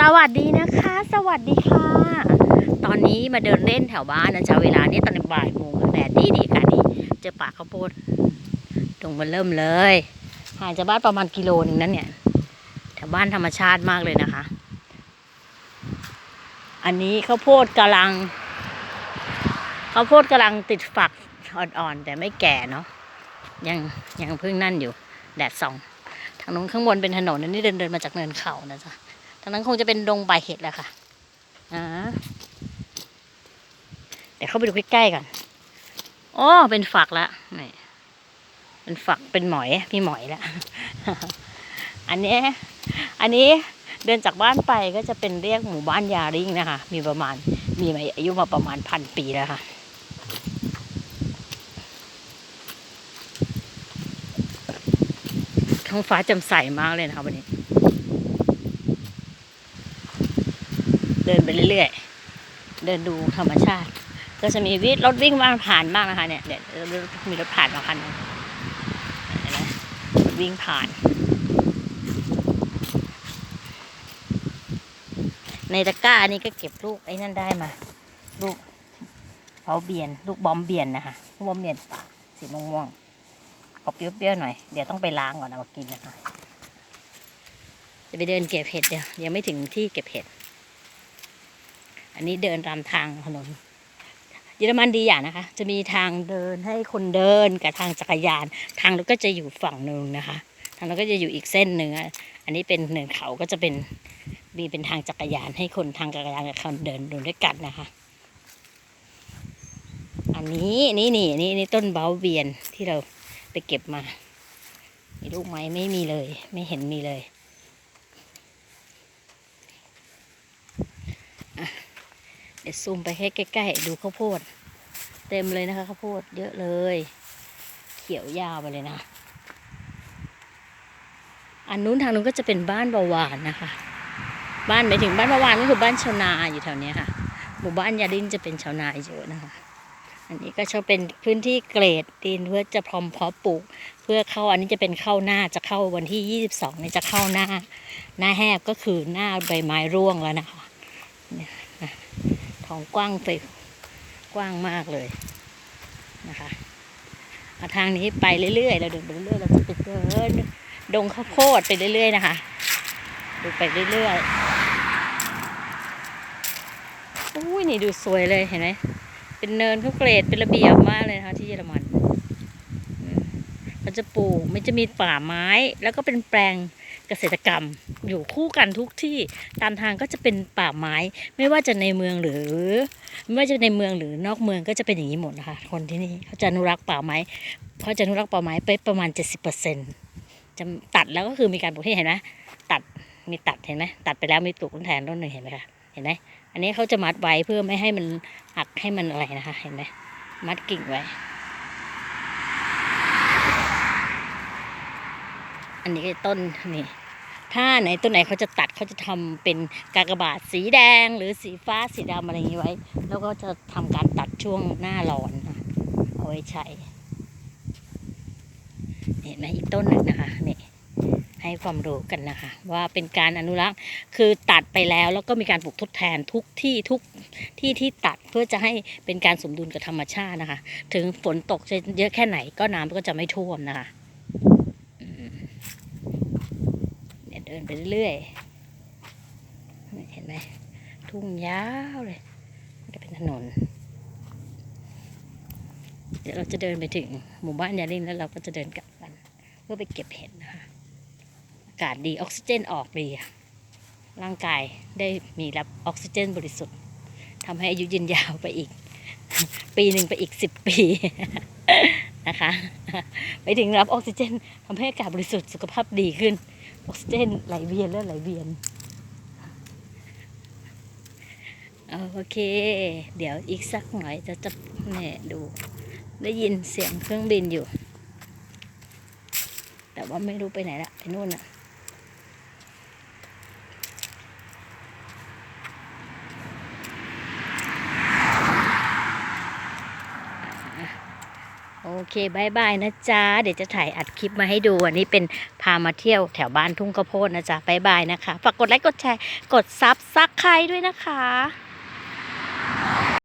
สวัสดีนะคะ สวัสดีค่ะ ตอนนี้มาเดินเล่นแถวบ้านนะจ๊ะเวลานี้ตอนบ่ายโมงแดดดีดีค่ะดีเจอป่าข้าวโพดตรงมันเริ่มเลยห่างจากบ้านประมาณกิโลนึงนั่นเนี่ยแถวบ้านธรรมชาติมากเลยนะคะ อันนี้ข้าวโพดกำลังข้าวโพดกำลังติดฝักอ่อนๆแต่ไม่แก่เนาะยังยังเพิ่งนั่นอยู่ แดดส่อง ทางนู้นข้างบนเป็นถนนอันนี้เดินเดินมาจากเนินเขานะจ๊ะ ทางนั้นคงจะเป็นดงใบเห็ดแหละค่ะอ่าเดี๋ยวเข้าไปดูใกล้ๆก่อนอ๋อเป็นฝักละนี่เป็นฝักเป็นหมอยมีหมอยแล้วอันนี้ อันนี้เดินจากบ้านไปก็จะเป็นเรียกหมู่บ้านยาริงนะคะ มีประมาณมีมาอายุมาประมาณพันปีแล้วค่ะท้องฟ้าจ่มใสมากเลยนะคะวันนี้ ดินไปเรื่อยๆ เดินดูธรรมชาติ ก็จะมีวิรถวิ่งมาผ่านมากนะคะเนี่ยเดี๋ยวมีรถผ่านมาคันหนึงนไหมรถวิ่งผ่าน ในตะกร้าอันนี้ก็เก็บลูกไอ้นั่นได้มา ลูกเผาเบียน ลูกบอมเบียนนะคะลูกบอมเบียนป่าสีม่วงๆออกเปรี้ยวๆหน่อย เดี๋ยวต้องไปล้างก่อนเอามากินนะคะ จะไปเดินเก็บเห็ดเดี๋ยวยังไม่ถึงที่เก็บเห็ด อันนี้เดินตามทางถนนเยอรมันดีอย่างนะคะ จะมีทางเดินให้คนเดินกับทางจักรยาน ทางรถก็จะอยู่ฝั่งหนึ่งนะคะ ทางรถก็จะอยู่อีกเส้นหนึ่งอะอันนี้เป็นเนินเขาก็จะเป็นมีเป็นทางจักรยานให้คนทางจักรยานกับคนเดินเดินด้วยกันนะคะ อันนี้นี่นี่นี่นี่ต้นเบาเบียนที่เราไปเก็บมามีลูกไม้ไม่มีเลย ไม่เห็นมีเลย เดี๋ยวซูมไปแค่ใกล้ๆดูข้าวโพด เต็มเลยนะคะข้าวโพดเยอะเลย เขียวยาวไปเลยนะ อันนู้นทางนู้นก็จะเป็นบ้านบาวานนะคะ บ้านหมายถึงบ้านบาวานก็คือบ้านชาวนาอยู่แถวนี้ค่ะ หมู่บ้านยาดินจะเป็นชาวนาเยอะนะคะ อันนี้ก็จะเป็นพื้นที่เกรดดินเพื่อจะพร้อมเพาะปลูก เพื่อเข้าอันนี้จะเป็นเข้าหน้าจะเข้าวันที่ 22นี่จะเข้าหน้า หน้าแหบก็คือหน้าใบไม้ร่วงแล้วนะคะ เนี่ยนะท้องกว้างไปกว้างมากเลยนะคะาทางนี้ไปเรื่อยๆ เราเดินไปเรื่อยๆ เราจะไปเดินดงข้าวโพดไปเรื่อยๆ นะคะดูไปเรื่อยๆ อุ้ยนี่ดูสวยเลยเห็นไหม เป็นเนินเขาเกรดเป็นระเบียบมากเลยนะคะที่เยอรมันมเขาจะปลูกไม่จะมีป่าไม้แล้วก็เป็นแปลงเกษตรกรรม อยู่คู่กันทุกที่ตามทางก็จะเป็นป่าไม้ ไม่ว่าจะในเมืองหรือ ไม่ว่าจะในเมืองหรือนอกเมืองก็จะเป็นอย่างนี้หมดนะคะคนที่นี่เขาจะอนุรักษ์ป่าไม้เขาจะอนุรักษ์ป่าไม้ไปประมาณ 70%จะตัดแล้วก็คือมีการปลูกที่เห็นไหมตัดมีตัดเห็นไหมตัดไปแล้วมีปลูกต้นแทนต้นหนึ่งเห็นไหมคะเห็นไหมอันนี้เขาจะมัดไว้เพื่อไม่ให้มันหักให้มันอะไรนะคะ เห็นไหมมัดกิ่งไว้ อันนี้ต้นนี่ ถ้าไหนต้นไหนเขาจะตัดเขาจะทำเป็นกากบาทสีแดงหรือสีฟ้าสีดำอะไรอย่างนี้ไว้ แล้วก็จะทำการตัดช่วงหน้าร้อนเอาไว้ใช้เห็นไหมอีกต้นหนึ่งนะคะนี่ให้ความรู้กันนะคะ ว่าเป็นการอนุรักษ์คือตัดไปแล้วแล้วก็มีการปลูกทดแทนทุกที่ทุกที่ที่ตัดเพื่อจะให้เป็นการสมดุลกับธรรมชาตินะคะ ถึงฝนตกเยอะแค่ไหนก็น้ำก็จะไม่ท่วมนะคะ เนี่ยเดินไปเรื่อยเห็นไหมทุ่งยาวเลยจะเป็นถนน เดี๋ยวเราจะเดินไปถึงหมู่บ้านยาลินแล้วเราก็จะเดินกลับกันเพื่อไปเก็บเห็ดนะคะอากาศดีออกซิเจนออกดีร่างกายได้มีรับออกซิเจนบริสุทธิ์ทำให้อายุยืนยาวไปอีก ปีหนึ่งไปอีกสิบปีนะคะ ไปถึงรับออกซิเจนทำให้อากาศบริสุทธิ์สุขภาพดีขึ้น ออกซิเจนไหลเวียนแล้วไหลเวียนโอเค เดี๋ยวอีกสักหน่อยจะจะเนี่ยดู ได้ยินเสียงเครื่องบินอยู่ แต่ว่าไม่รู้ไปไหนละไปนู่นน่ะ เคบายบายนะจ๊ะ เดี๋ยวจะถ่ายอัดคลิปมาให้ดูอันนี้เป็นพามาเที่ยวแถวบ้านทุ่งกระโพดนะจ๊ะบายบายนะคะ ฝากกดไลค์กดแชร์ กดซับซักใครด้วยนะคะ